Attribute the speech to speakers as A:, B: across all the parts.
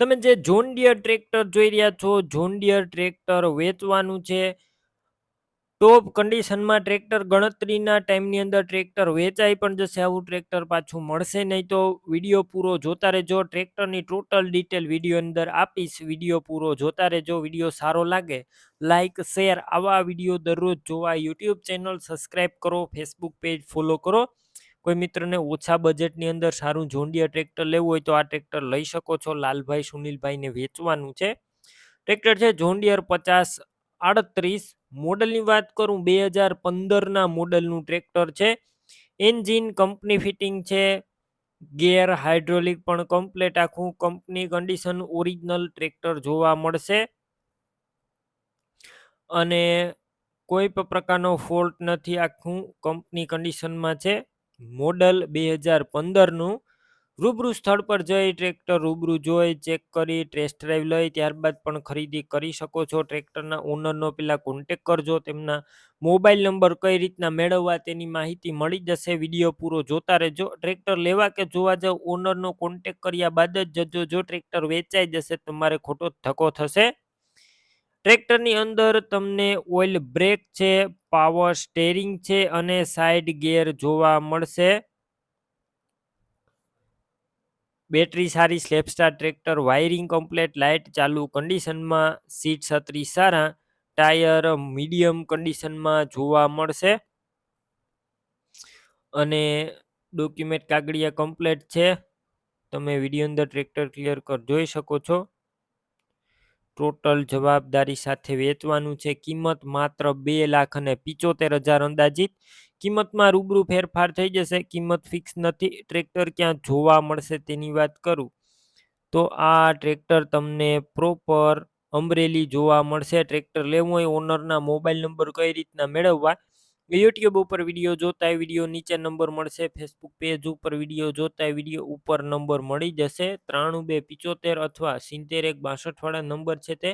A: તમે જે John dear tractor જોઈ રહ્યા છો જોન ડિયર ટ્રેક્ટર વેચવાનું છે. ટોપ કન્ડિશનમાં ટ્રેક્ટર ગણતરીના ટાઈમની અંદર ટ્રેક્ટર વેચાઈ પણ જશે, આવું ટ્રેક્ટર પાછું મળશે નહીં તો વીડિયો પૂરો જોતા રહેજો. ટ્રેક્ટરની ટોટલ ડિટેલ વીડિયો અંદર આપીશ વીડિયો પૂરો જોતા રહેજો વીડિયો સારો લાગે લાઇક શેર આવા વીડિયો દરરોજ જોવા. યુટ્યુબ ચેનલ સબસ્ક્રાઈબ કરો ફેસબુક પેજ ફોલો કરો. કોઈ મિત્રને ઓછા બજેટની અંદર સારું જોંડિયા ટ્રેક્ટર લેવું હોય તો આ ટ્રેક્ટર લઈ શકો છો. લાલભાઈ સુનિલભાઈને વેચવાનું છે. ટ્રેક્ટર છે જોંડિયર પચાસ આડત્રીસ. મોડલની વાત કરું બે હજાર પંદરના મોડલનું ટ્રેક્ટર છે. એન્જિન કંપની ફિટિંગ છે. ગેર હાઇડ્રોલિક પણ કમ્પ્લેટ. આખું કંપની કન્ડિશન ઓરિજિનલ ટ્રેક્ટર જોવા મળશે. અને કોઈ પણ પ્રકારનો ફોલ્ટ નથી. આખું કંપની કન્ડિશનમાં છે. મોડલ બે હજાર પંદરનું રૂબરૂ સ્થળ પર જઈ ટ્રેક્ટર રૂબરૂ જોઈ, ચેક કરી, ટેસ્ટ ડ્રાઈવ લઈ, ત્યારબાદ પણ ખરીદી કરી શકો છો. ટ્રેક્ટરના ઓનરનો પહેલાં કોન્ટેક કરજો, તેમના મોબાઈલ નંબર કઈ રીતના મેળવવા તેની માહિતી મળી જશે. વીડિયો પૂરો જોતા રહેજો. ટ્રેક્ટર લેવા કે જોવા જાવ, ઓનરનો કોન્ટેક કર્યા બાદ જ જજો. જો ટ્રેક્ટર વેચાઈ જશે, તમારે ખોટો ધક્કો થશે. ટ્રેક્ટરની અંદર તમને ઓઇલ બ્રેક છે, પાવર સ્ટેરિંગ છે અને સાઇડ ગેર જોવા મળશે. બેટરી સારી સ્લેપસ્ટાર ટ્રેક્ટર, વાયરિંગ કમ્પ્લેટ, લાઇટ ચાલુ કન્ડિશનમાં, સીટ છત્રી સારા, ટાયર મીડિયમ કન્ડિશનમાં જોવા મળશે. અને ડોક્યુમેન્ટ કાગળિયા કમ્પ્લેટ છે. તમે વીડિયો અંદર ટ્રેક્ટર ક્લિયર કર, જોઈ શકો છો. ટોટલ જવાબદારી સાથે વેચવાનું છે. કિંમત માત્ર બે લાખ અને પિચોતેર હજાર અંદાજિત. કિંમતમાં રૂબરૂ ફેરફાર થઈ જશે. કિંમત ફિક્સ નથી. ટ્રેક્ટર ક્યાં જોવા મળશે તેની વાત કરું. તો આ ટ્રેક્ટર તમને પ્રોપર અમરેલી જોવા મળશે. ટ્રેક્ટર લેવું હોય ઓનરના મોબાઈલ નંબર કઈ રીતના મેળવવા? યુટ્યુબ ઉપર વીડિયો જોતા વીડિયો નીચે નંબર મળશે ફેસબુક પેજ ઉપર વીડિયો જોતા વીડિયો ઉપર નંબર મળી જશે. ત્રાણું બે પિચોતેર અથવા સિત્તેર એક બાસઠવાળા નંબર છે તે.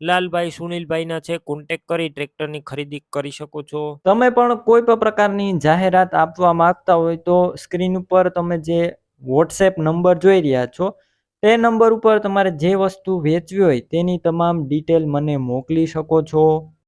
A: લાલભાઈ સુનિલભાઈના છે કોન્ટેક કરી ટ્રેક્ટરની ખરીદી કરી શકો છો.
B: તમે પણ કોઈ પણ પ્રકારની જાહેરાત આપવા માંગતા હોય તો સ્ક્રીન ઉપર તમે જે વોટ્સએપ નંબર જોઈ રહ્યા છો, તે નંબર ઉપર તમારે જે વસ્તુ વેચવી હોય તેની તમામ ડિટેલ મને મોકલી શકો છો.